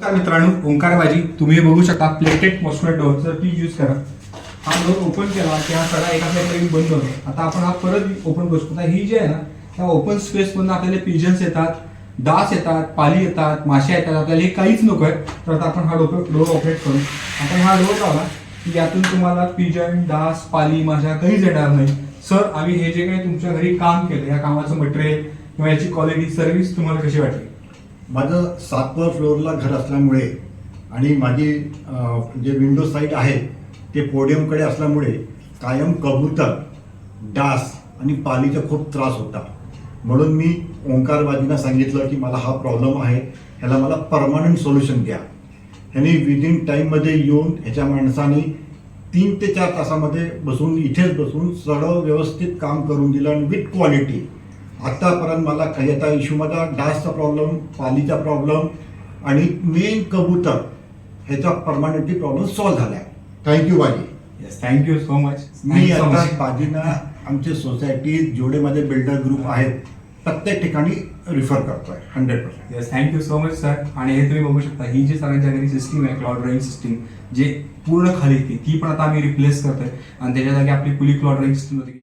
नमस्कार मित्रांनो ओंकार भाजी तुम्ही बघू शकता प्लेटेड मॉस्क्युलर डोअर जर ती यूज करा. हा डोअर ओपन केला की हा सगळा एका साईडला बंद होतो. आता आपण हा परत ओपन करू शकतो. ही जी आहे ना त्या ओपन स्पेसमधून आपल्याला पिजन्स येतात डास येतात पाली येतात माश्या येतात आपल्याला हे काहीच नको आहे. तर आता आपण हा डोर डोअर ऑपरेट करू. आपण हा डोअर लावला की यातून तुम्हाला पिजन डास पाली माशा काहीच येणार नाही. सर आम्ही हे जे काही तुमच्या घरी काम केलं या कामाचं मटेरियल किंवा याची क्वालिटी सर्व्हिस तुम्हाला कशी वाटली? माझं सातवा फ्लोअरला घर असल्यामुळे आणि माझी जे विंडो साईट आहे ते पोडियमकडे असल्यामुळे कायम कबूतर डास आणि पालीचा खूप त्रास होता. म्हणून मी ओंकारबाजींना सांगितलं की मला हा प्रॉब्लेम आहे ह्याला मला परमनंट सोल्युशन द्या. ह्याने विदिन टाईममध्ये येऊन ह्याच्या माणसाने तीन ते चार तासामध्ये बसून इथेच बसून सगळं व्यवस्थित काम करून दिलं आणि विथ क्वालिटी. आतापर्यंत मला काही आता इश्यू माझा डासचा प्रॉब्लेम पालीचा प्रॉब्लेम आणि मेन कबूतर ह्याचा परमानंटली प्रॉब्लेम सॉल्व्ह झाला आहे thank you Baji yes thank you so much मी आता बाजींना आमच्या सोसायटीत जेवढे माझे बिल्डर ग्रुप आहेत. प्रत्येक ठिकाणी रिफर करतोय hundred percent yes thank you so much sir आणि हे तुम्ही बघू शकता ही जी सरांच्या घरी सिस्टीम आहे क्लॉड ड्रॉइंग सिस्टीम जे पूर्ण खाली येते ती पण आता आम्ही रिप्लेस करतोय. आणि त्याच्या जागी आपली फुली क्लॉड ड्रॉइंग सिस्टीम होती.